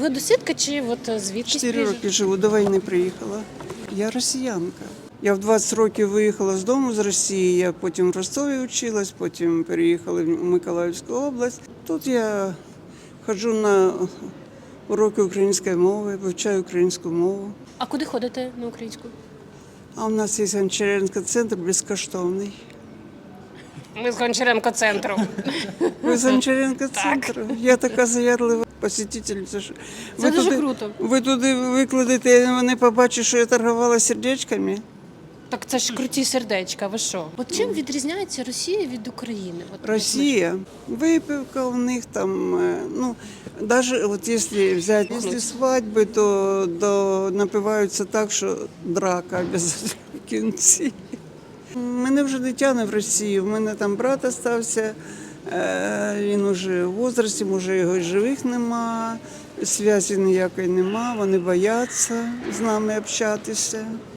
Ви досвідка чи от е, звідки? Чотири роки живу, до війни приїхала. Я росіянка. Я в 20 років виїхала з дому з Росії, я потім в Ростові вчилась, потім переїхала в Миколаївську область. Тут я ходжу на уроки української мови, вивчаю українську мову. А куди ходите на українську? А у нас є Гончаренко центр безкоштовний. Ми з Гончаренко центру. Ви з Гончаренко центру? Я така заядлива посетительниця. що- Це Ви дуже туди- круто. Ви туди викладете, і вони побачать, що я торгувала сердечками. Так це ж круті сердечка. Ви що? От чим відрізняється Росія від України? От, Росія, випивка у них там, е, ну, даже от якщо взяти після свадьби, то до, напиваються так, що драка без кінці. Мене вже не тягне в Росію. У мене там брат остався, він уже в возрасті, може його й живих нема, зв'язі ніякої нема, вони бояться з нами общатися.